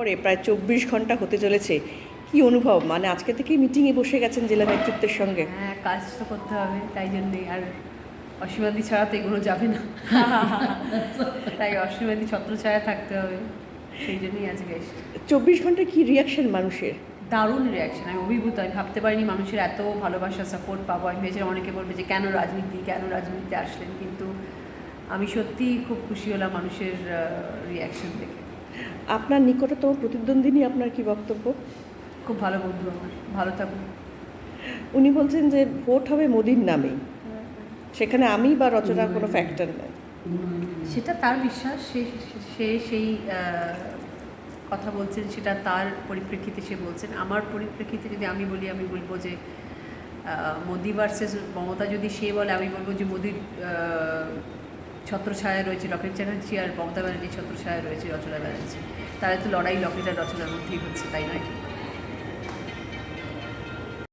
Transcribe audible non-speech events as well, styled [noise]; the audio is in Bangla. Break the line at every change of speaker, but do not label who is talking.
পরে প্রায় চব্বিশ ঘণ্টা হতে চলেছে। কি অনুভব? মানে আজকে থেকেই মিটিংয়ে বসে গেছেন জেলা নেতৃত্বের সঙ্গে।
হ্যাঁ কাজ তো করতে হবে তাই জন্যই। আর অসীমাদি ছাড়া তো এগুলো যাবে না। [laughs] তাই অসীমাদি ছত্রছায়া থাকতে হবে সেই জন্যই আজকে
চব্বিশ ঘণ্টা কি রিয়াকশন মানুষের?
দারুণ রিয়াকশন আমি অভিভূত আমি ভাবতে পারিনি মানুষের এত ভালোবাসা সাপোর্ট পাবো। আমি ভেবেছিলাম অনেকে বলবে যে কেন রাজনীতি কেন রাজনীতিতে আসলেন? কিন্তু আমি সত্যিই খুব খুশি হলাম মানুষের রিয়াকশন দেখে।
আপনার নিকটতম প্রতিদ্বন্দ্বিনী আপনার কি বক্তব্য?
খুব ভালো বন্ধু আমার। ভালো থাকুন।
উনি বলছেন যে ভোট হবে মোদির নামেই। সেখানে আমি বা রচনা কোনো ফ্যাক্টর নয়
সেটা তার বিশ্বাস সে সে সেই কথা বলছেন সেটা তার পরিপ্রেক্ষিতে সে বলছেন। আমার পরিপ্রেক্ষিতে যদি আমি বলি আমি বলব যে মোদি ভার্সেস মমতা যদি সে বলে আমি বলব যে মোদির ছত্রছায়া রয়েছে লকেট চ্যাটার্জি আর মমতা ব্যানার্জি ছত্রছায়া রয়েছে রচনা ব্যানার্জি তাহলে তো লড়াই লকেট আর রচনার মধ্যেই হচ্ছে, তাই নয় কি?